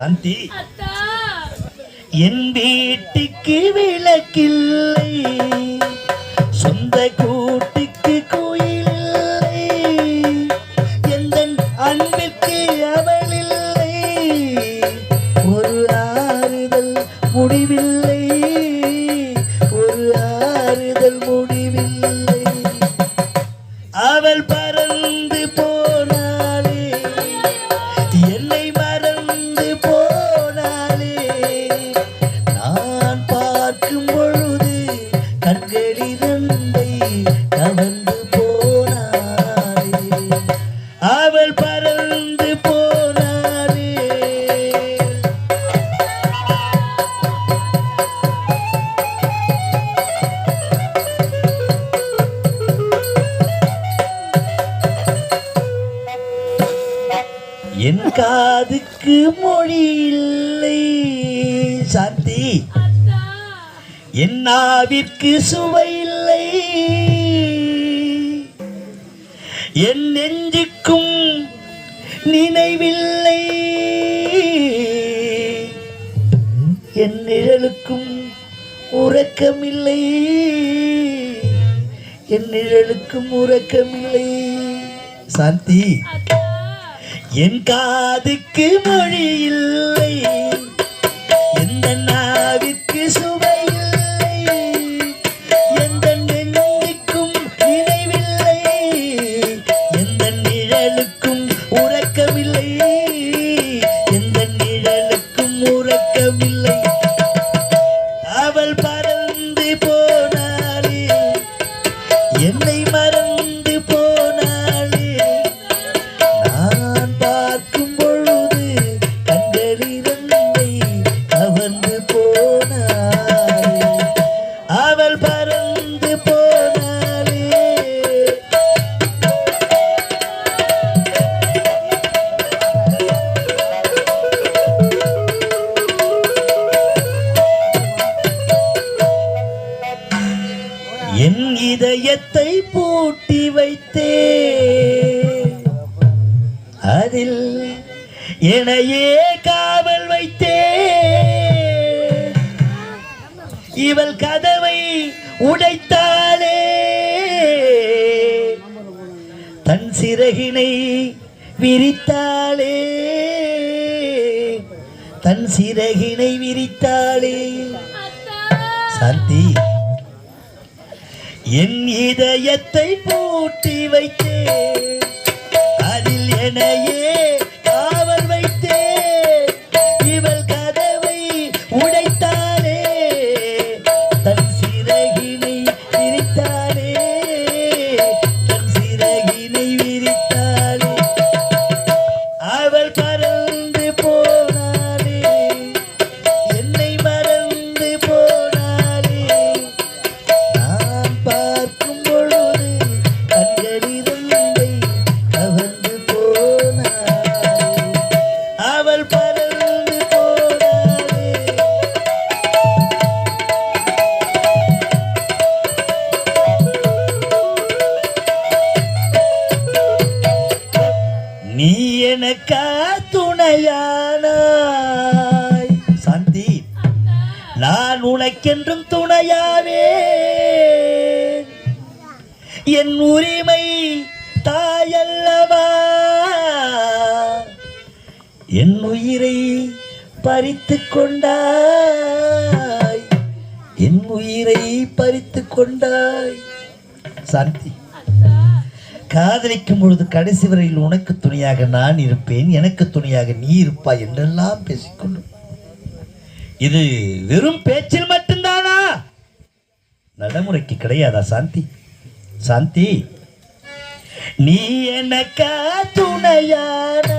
சாந்தி என் வீட்டுக்கு விளக்கில்லை. சொந்த கூட்டுக்கு காதுக்கு மொழி இல்லை. சாந்தி. என்னாவிற்கு என் நாவிற்கு சுவை இல்லை. என் நெஞ்சுக்கும் நினைவில்லை. என் நிழலுக்கும் உறக்கமில்லை. என் நிழலுக்கும் உறக்கமில்லை. சாந்தி. என் காதுக்கு மொழி இல்லை. இதயத்தை பூட்டி வைத்தே. அதில் எனையே காவல் வைத்தே. இவள் கதவை உடைத்தாளே. தன் சிறகினை விரித்தாளே. தன் சிறகினை விரித்தாளே. சந்தி சாந்தி. என் இதயத்தை பூட்டி வைத்தே அதில் எனையே எனக்கா துணையானாய். சாந்தி நான் உனக்கென்றும் துணையாவே என் உரிமை தாயல்லவா? என் உயிரை பறித்து கொண்டாய். என் உயிரை பறித்து கொண்டாய். சாந்தி காதலிக்கும் பொழுது கடைசி வரையில் உனக்கு துணையாக நான் இருப்பேன் எனக்கு துணையாக நீ இருப்பாய் என்றெல்லாம் பேசிக்கொள்ளும். இது வெறும் பேச்சில் மட்டும்தானா? நடைமுறைக்கு கிடையாதா சாந்தி? சாந்தி நீ எனக்கா துணையார்.